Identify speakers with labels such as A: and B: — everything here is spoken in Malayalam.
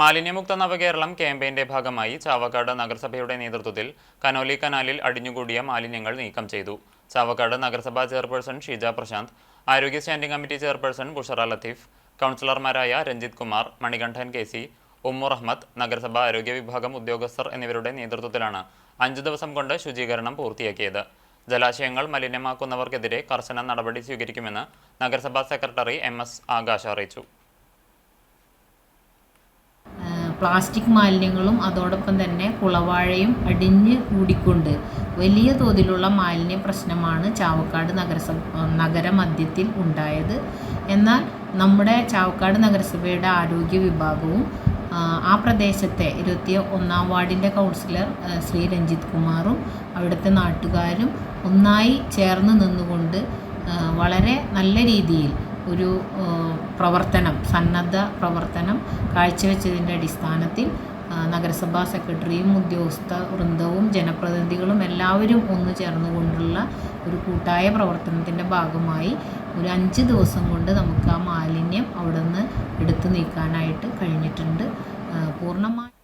A: മാലിന്യമുക്ത നവകേരളം ക്യാമ്പയിന്റെ ഭാഗമായി ചാവക്കാട് നഗരസഭയുടെ നേതൃത്വത്തിൽ കനോലി കനാലിൽ അടിഞ്ഞുകൂടിയ മാലിന്യങ്ങൾ നീക്കം ചെയ്തു. ചാവക്കാട് നഗരസഭാ ചെയർപേഴ്സൺ ഷീജ പ്രശാന്ത് ആരോഗ്യ standing committee chairperson Bushara Latheef കൗൺസിലർമാരായ രഞ്ജിത് കുമാർ മണികണ്ഠൻ കെ സി ഉമ്മുർ അഹമ്മദ് നഗരസഭാ ആരോഗ്യ വിഭാഗം ഉദ്യോഗസ്ഥർ എന്നിവരുടെ നേതൃത്വത്തിലാണ് അഞ്ചു ദിവസം കൊണ്ട് ശുചീകരണം പൂർത്തിയാക്കിയത്. ജലാശയങ്ങൾ മലിനമാക്കുന്നവർക്കെതിരെ കർശന നടപടി സ്വീകരിക്കുമെന്ന് നഗരസഭാ സെക്രട്ടറി എം എസ് ആകാശ് അറിയിച്ചു.
B: പ്ലാസ്റ്റിക് മാലിന്യങ്ങളും അതോടൊപ്പം തന്നെ കുളവാഴയും അടിഞ്ഞ് കൂടിക്കൊണ്ട് വലിയ തോതിലുള്ള മാലിന്യ പ്രശ്നമാണ് ചാവക്കാട് നഗരസഭ നഗരമധ്യത്തിൽ ഉണ്ടായത്. എന്നാൽ നമ്മുടെ ചാവക്കാട് നഗരസഭയുടെ ആരോഗ്യ വിഭാഗവും ആ, പ്രദേശത്തെ ഇരുപത്തി ഒന്നാം വാർഡിന്റെ കൗൺസിലർ ശ്രീ രഞ്ജിത് കുമാറും അവിടുത്തെ നാട്ടുകാരും ഒന്നായി ചേർന്ന് നിന്നുകൊണ്ട് വളരെ നല്ല രീതിയിൽ ഒരു പ്രവർത്തനം സന്നദ്ധ പ്രവർത്തനം കാഴ്ചവെച്ചതിന്റെ അടിസ്ഥാനത്തിൽ നഗരസഭാ സെക്രട്ടറിയും ഉദ്യോഗസ്ഥ വൃന്ദവും ജനപ്രതിനിധികളും എല്ലാവരും ഒന്നു ചേർന്നുകൊണ്ടുള്ള ഒരു കൂട്ടായ പ്രവർത്തനത്തിന്റെ ഭാഗമായി ഒരു അഞ്ച് ദിവസം കൊണ്ട് നമുക്ക് ആ മാലിന്യം അവിടെ നിന്ന് എടുത്തു നീക്കാനായിട്ട് കഴിഞ്ഞിട്ടുണ്ട്. പൂർണമായി